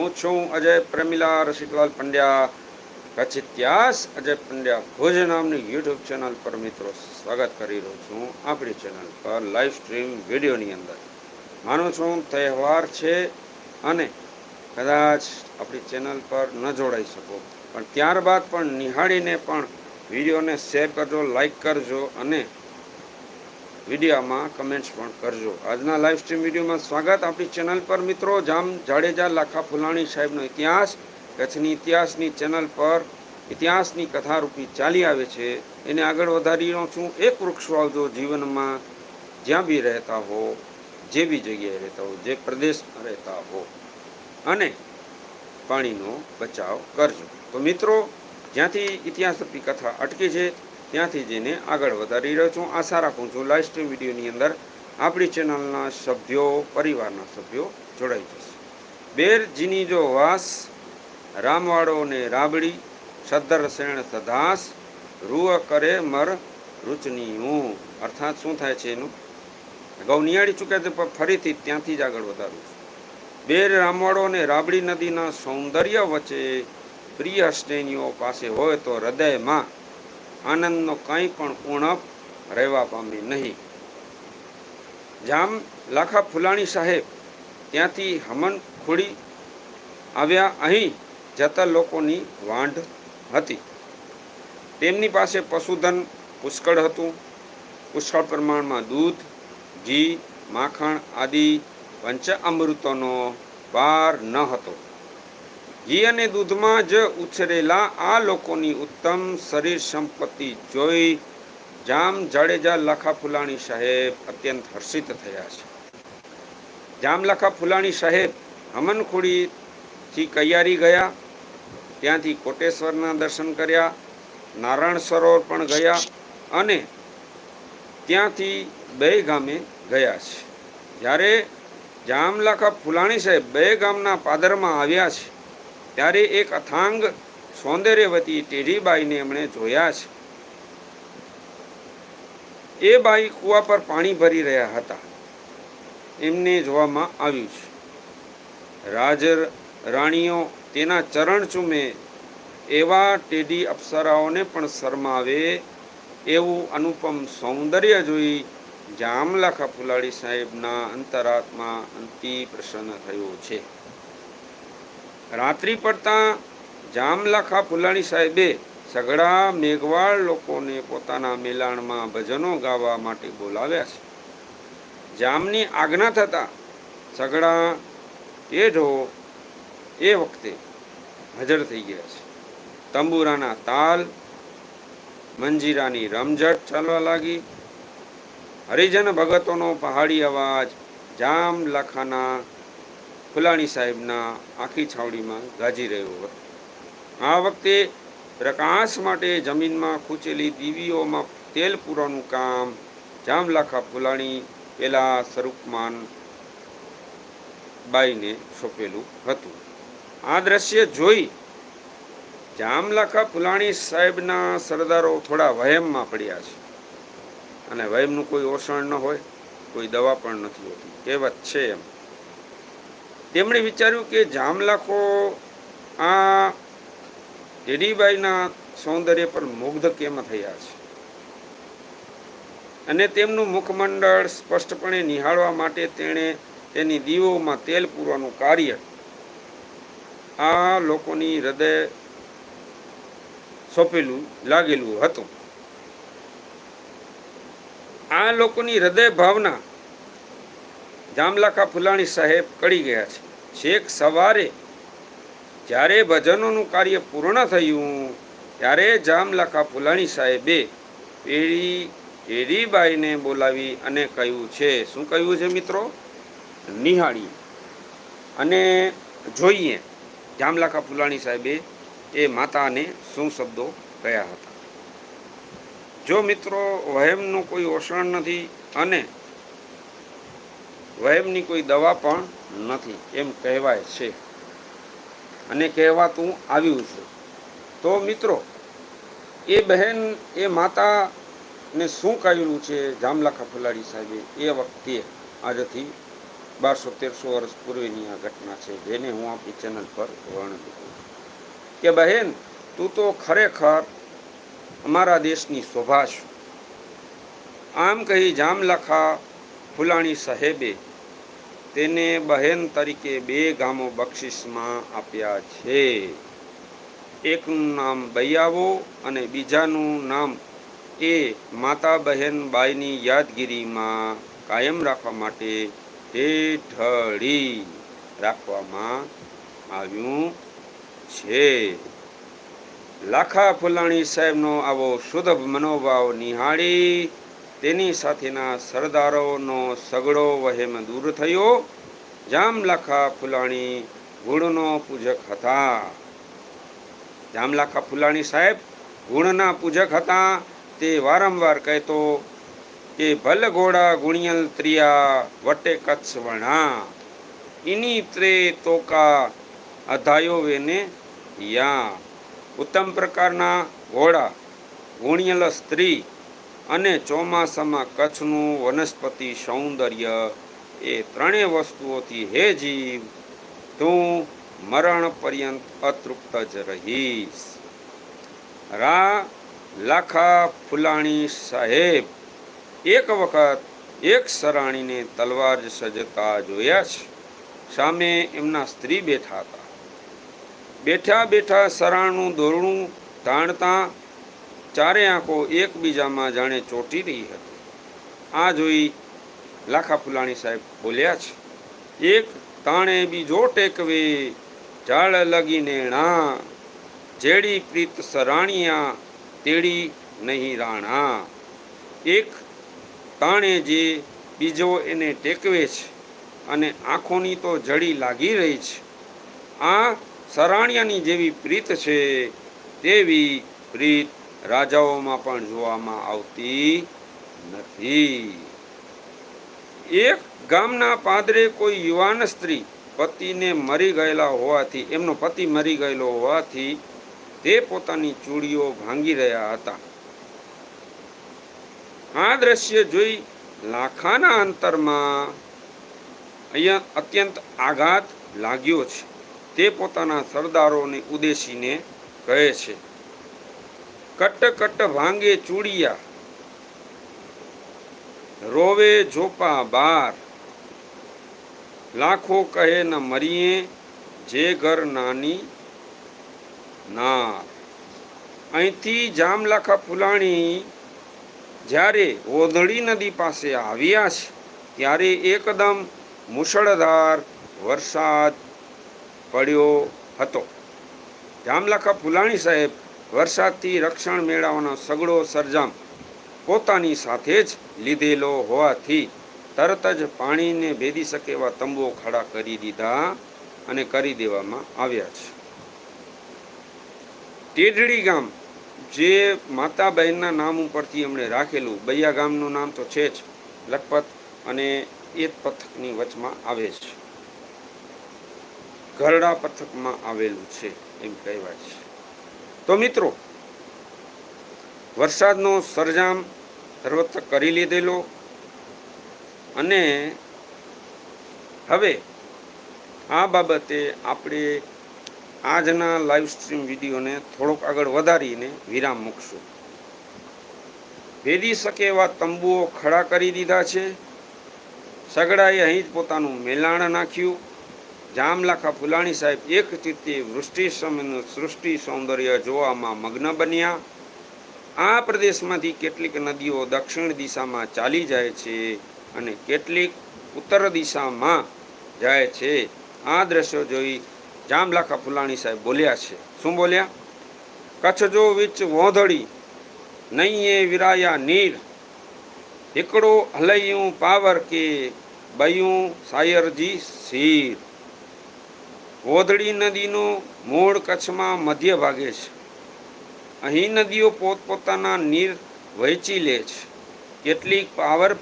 હું છું અજય પ્રેમિલા, રસિકલાલ પંડ્યા કચ્છ ઇતિહાસ અજય પંડ્યા ભોજ નામની યુટ્યુબ ચેનલ પર મિત્રો સ્વાગત કરી રહ્યો છું આપણી ચેનલ પર લાઈવ સ્ટ્રીમ વિડીયોની અંદર. માનું છું તહેવાર છે અને કદાચ આપણી ચેનલ પર ન જોડાઈ શકો, પણ ત્યારબાદ પણ નિહાળીને પણ વિડીયોને શેર કરજો લાઈક કરજો અને વિડીયોમાં કમેન્ટ્સ પણ કરજો. આજના લાઈવ સ્ટ્રીમ વિડીયોમાં સ્વાગત. આપણી ચેનલ પર મિત્રો, જામ જાડેજા લાખા ફુલાણી સાહેબનો ઇતિહાસ, કચ્છની ઇતિહાસની ચેનલ પર ઇતિહાસની કથારૂપી ચાલી આવે છે. એને આગળ વધારી રહ્યો છું. એક વૃક્ષ વાવજો જીવનમાં જ્યાં બી રહેતા હો, જે બી જગ્યાએ રહેતા હો, જે પ્રદેશમાં રહેતા હો. અને પાણીનો બચાવ કરજો. તો મિત્રો, જ્યાંથી ઇતિહાસ રૂપી કથા અટકી છે ત્યાંથી જઈને આગળ વધારી રહ્યો છું. આશા રાખું છું લાઈવ સ્ટ્રીમ વિડીયોની અંદર આપણી ચેનલના સભ્યો, પરિવારના સભ્યો જોડાઈ જશે. બેર જીની જો વાસ, રામવાડો ને રાબડી, સદ્ધર શેણ સદાસ રૂઅ કરે મર રૂચનીયું. અર્થાત શું થાય છે એનું? અગાઉ નિહાળી ચૂક્યા છે, પણ ફરીથી ત્યાંથી જ આગળ વધારું છું. બેર, રામવાડો અને રાબડી નદીના સૌંદર્ય વચ્ચે પ્રિય સ્નેહીઓ પાસે હોય તો હૃદયમાં આનંદનો કંઈ પણ ઉણપ રહેવા પામી નહીં. જામ લાખા ફુલાણી સાહેબ ત્યાંથી હમન ખોડી આવ્યા અહીં જતા લોકોની વાંઢ હતી. તેમની પાસે પશુધન, પુષ્કળ હતું. પુષ્કળ પ્રમાણમાં દૂધ, ઘી, માખણ આદિ પંચ અમૃતોનો પાર ન હતો. ઘી અને દૂધમાં જ ઉછરેલા આ લોકોની ઉત્તમ શરીર સંપત્તિ જોઈ જામ જાડેજા લાખા ફુલાણી સાહેબ અત્યંત હર્ષિત થયા છે. જામલખા ફુલાણી સાહેબ હમનખોડીથી કૈયારી ગયા, ત્યાંથી કોટેશ્વરના દર્શન કર્યા, નારાયણ સરોવર પણ ગયા અને ત્યાંથી બે ગામે ગયા છે. જ્યારે જામલાખા ફુલાણી સાહેબ બે ગામના પાદરમાં આવ્યા છે ત્યારે એક અથાંગ સૌંદર્યવતી ટેઢીબાઈને એમણે જોયા છે. એ બાઈ કૂવા પર પાણી ભરી રહ્યા હતા. એમને જોવામાં આવ્યું છે. રાજ રાણીઓ તેના ચરણ ચૂમે એવા ટેઢી અપ્સરાઓને પણ શરમાવે એવું અનુપમ સૌંદર્ય જોઈ જામલાખા ફુલાડી સાહેબના અંતરાત્મા અંતિ પ્રસન્ન થયો છે. રાત્રિ પડતા જામલાખા ફુલાણી સાહેબે સઘળા મેઘવાળ લોકોને પોતાના મેલાણમાં ભજનો ગાવા માટે બોલાવ્યા છે. જામની આજ્ઞા થતાં સઘળા ટેઢો એ વખતે હાજર થઈ ગયા છે. તંબુરાના તાલ, મંજીરાની રમઝટ ચાલવા લાગી. હરિજન ભગતોનો પહાડી અવાજ જામ લાખાના ફુલાણી સાહેબના આખી છાવડીમાં ગાજી રહ્યો હતો. આ વખતે પ્રકાશ માટે જમીનમાં ખૂંચેલી દીવીઓમાં તેલ પૂરવાનું કામ જામલાખા ફુલાણી પેલા સ્વરૂપમાન બાઈને સોંપેલું હતું. આ દ્રશ્ય જોઈ જામલાખા ફુલાણી સાહેબના સરદારો થોડા વહેમમાં પડ્યા છે. અને વહેમનું કોઈ ઓસણ ન હોય, કોઈ દવા પણ નથી હોતી. કહેવત છે એમ. તેમણે વિચાર્યું કે જામલાખો આ ટેડીબાઈના સૌંદર્ય પર મુગ્ધ કેમ થયા છે? અને તેમનું મુખમંડળ સ્પષ્ટપણે નિહાળવા માટે તેણે તેની દીવોમાં તેલ પૂરવાનું કાર્ય આ લોકોની હૃદય સોંપેલું, લાગેલું હતું. આ લોકોની હૃદય ભાવના જામલાખા ફુલાણી સાહેબ કળી ગયા છે. છેક સવારે જ્યારે ભજનોનું કાર્ય પૂર્ણ થયું, ત્યારે જામલાખા ફુલાણી સાહેબે પેઢી પેઢીબાઈને બોલાવી અને કહ્યું છે, શું કહ્યું છે મિત્રો? નિહાળી અને જોઈએ જામલાખા ફુલાણી સાહેબે એ માતાને શું શબ્દો કયા હતા. જો મિત્રો, વહેમનું કોઈ ઓષણ નથી અને વહેમની કોઈ દવા પણ નથી, એમ કહેવાય છે. અને કહેવાતું આવ્યું છે. તો મિત્રો, એ બહેન, એ માતાને શું કહેલું છે? જામલાખા ફુલાડી સાહેબે એ વખતે, આજથી બારસો તેરસો વર્ષ પૂર્વેની આ ઘટના છે, જેને હું આપણી ચેનલ પર વર્ણન કરું કે બહેન, તું તો ખરેખર અમારા દેશની શોભા છું. આમ કહી જામલખા ફુલાણી સાહેબે તેને બહેન તરીકે બે ગામો બક્ષિસમાં આપ્યા છે. એકનું નામ બૈયાવો અને બીજાનું નામ એ માતા બહેન બાઈની યાદગીરીમાં કાયમ રાખવા માટે હેઠળી રાખવામાં આવ્યું છે. લાખા ફુલાણી સાહેબનો આવો શુદ્ધ મનોભાવ નિહાળી તેની સાથેના સરદારોનો સગડો વહેમ દૂર થયો. જામલાખા ફુલાણી ગુણનો પૂજક હતા. જામલાખા ફુલાણી સાહેબ ગુણના પૂજક હતા. તે વારંવાર કહેતો કે, ભલ ઘોડા ગુણિયલ ત્રિયા વટે કચ્છ વણા. ઇની ત્રે તોકા અધાયો વેને યા ઉત્તમ પ્રકારના ઘોડા, ગુણિયલ સ્ત્રી અને ચોમાસામાં કચ્છનું વનસ્પતિ સૌંદર્ય એ ત્રણેય વસ્તુઓથી હે જીવ, તું મરણ પર્યંત અતૃપ્ત જ રહીશ. રા લાખા ફુલાણી સાહેબ, એક વખત એક સરાણીને તલવાર સજતા જોયા છે. સામે એમના સ્ત્રી બેઠા હતા. બેઠા બેઠા સરાણનું દોરણું તાણતા ચારે આંખો એકબીજામાં જાણે ચોંટી રહી હતી. આ જોઈ લાખા ફુલાણી સાહેબ બોલ્યા છે, એક તાણે બીજો ટેકવે, ઝાડ લગીને ણા. જેડી પ્રીત સરાણિયા, તેડી નહીં રાણા. એક તાણે જે બીજો એને ટેકવે છે અને આંખોની તો જડી લાગી રહી છે. આ સરાણિયાની જેવી પ્રીત છે, તેવી પ્રીત રાજાઓમાં પણ જોવામાં આવતી નથી. એક ગામના પાદરે કોઈ યુવાન સ્ત્રી પતિને મરી ગયેલા હોવાથી, એમનો પતિ મરી ગયેલો હોવાથી તે પોતાની ચૂડીઓ ભાંગી રહ્યા હતા. આ દ્રશ્ય જોઈ લાખાના અંતરમાં અહીંયા અત્યંત આઘાત લાગ્યો છે. તે પોતાના સરદારોને ઉદ્દેશીને કહે છે. કટ કટ ભાંગે ચૂડિયા. રોવે જોપા બાર. લાખો કહે ન મરીએ, જે ઘર નાની નાર. અહીંથી જામલાખા ફુલાણી જ્યારે ઓધળી નદી પાસે આવ્યા છે, ત્યારે એકદમ મુશળધાર વરસાદ પડ્યો હતો. જામલાખા ફુલાણી સાહેબ વરસાદથી રક્ષણ મેળવવાનો સગડો સરજામ પોતાની સાથે જ લીધેલો હોવાથી તરત જ પાણીને ભેદી શકે એવા તંબુઓ ખડા કરી દીધા અને કરી દેવામાં આવ્યા છે. ટેઢડી ગામ, જે માતા બહેનના નામ ઉપરથી એમણે રાખેલું, બૈયા ગામનું નામ તો છે જ, લખપત અને એ પથકની વચમાં આવે છે. ઘરડા પથકમાં આવેલું છે એમ કહેવાય છે. તો મિત્રો, વરસાદનો સરજામ સર્વત્ર કરી લીધેલો અને હવે આ બાબતે આપણે આજના લાઈવ સ્ટ્રીમ વિડીયોને થોડોક આગળ વધારીને વિરામ મૂકશું. ભેદી શકે એવા તંબુઓ ખડા કરી દીધા છે. સગડાએ અહીં જ પોતાનું મેલાણ નાખ્યું. જામલાખા ફુલાણી સાહેબ એક ચિત્તે વૃષ્ટિ સમયનું સૃષ્ટિ સૌંદર્ય જોવામાં મગ્ન બન્યા. આ પ્રદેશમાંથી કેટલીક નદીઓ દક્ષિણ દિશામાં ચાલી જાય છે અને કેટલીક ઉત્તર દિશામાં જાય છે. આ દ્રશ્યો જોઈ જામલાખા ફુલાણી સાહેબ બોલ્યા છે. શું બોલ્યા? કચ્છ જો વિચ વોંધળી નહીં એ વિરાયા નીર એકડો હલૈયું પાવર કે બયું સાયરજી શીર. વોધડી નદીનું મૂળ કચ્છમાં મધ્ય ભાગે છે. અહીં નદીઓ પોતપોતાના નીર વહેંચી લે છે. કેટલીક પાવર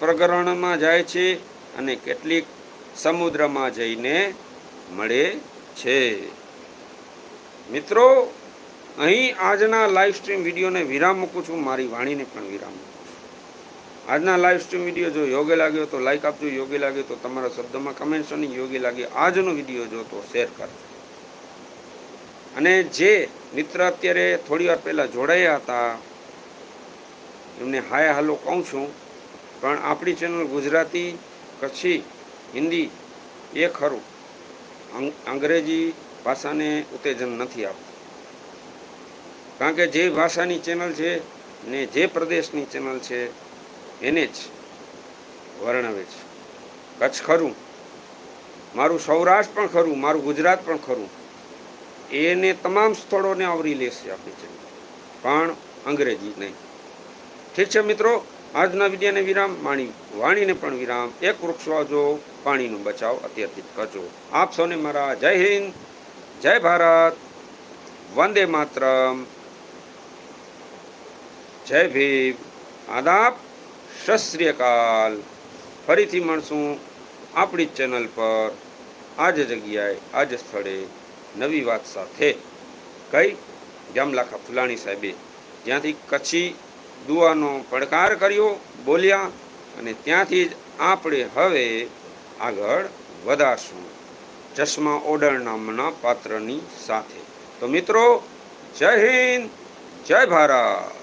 પ્રકરણમાં જાય છે અને કેટલીક સમુદ્રમાં જઈને મળે છે. મિત્રો, અહીં આજના લાઈવ સ્ટ્રીમ વિડીયોને વિરામ મૂકું છું. મારી વાણીને પણ વિરામ મૂકું આજના લાઈવ સ્ટ્રીમ વીડિયો જો યોગ્ય લાગ્યો તો લાઈક આપજો યોગ્ય લાગ્યો તો તમારા શબ્દમાં કમેન્ટ્સ અને યોગ્ય લાગે આજનો વીડિયો જો તો શેર કરજો. અને જે મિત્ર અત્યારે થોડી વાર પહેલાં જોડાયા હતા, એમને હાય હાલો કહું છું, પણ આપણી ચેનલ ગુજરાતી, કચ્છી, હિન્દી એ ખરું. અંગ- અંગ્રેજી ભાષાને ઉત્તેજન નથી આપતું. કારણ કે જે ભાષાની ચેનલ છે ને જે પ્રદેશની ચેનલ છે એને જ વર્ણવે છે. કચ્છ ખરું. મારું સૌરાષ્ટ્ર પણ ખરું, મારું ગુજરાત પણ ખરું. એને તમામ સ્થળોને આવરી લેશે આપણી ચેનલ પણ અંગ્રેજી નહીં. ઠીક છે મિત્રો, આજના વિદ્યાને વિરામ, માણી વાણીને પણ વિરામ. એક વૃક્ષ વાવજો પાણીનો બચાવ અત્યારથી કરજો. આપ સૌને મારા જય હિન્દ, જય ભારત, વંદે માતરમ. જય ભીમ. આદાબ. અકાલ ફરીથી મળશું આપણી ચેનલ પર. આ જગ્યાએ આ જ સ્થળે નવી વાત સાથે. કઈ? જામલાખા ફુલાણી સાહેબે જ્યાંથી કચ્છી દુઆનો પડકાર કર્યો, બોલ્યા અને ત્યાંથી જ આપણે હવે આગળ વધારશું ચશ્મા ઓડર નામના પાત્રની સાથે. તો મિત્રો, જય હિન્દ, જય ભારત.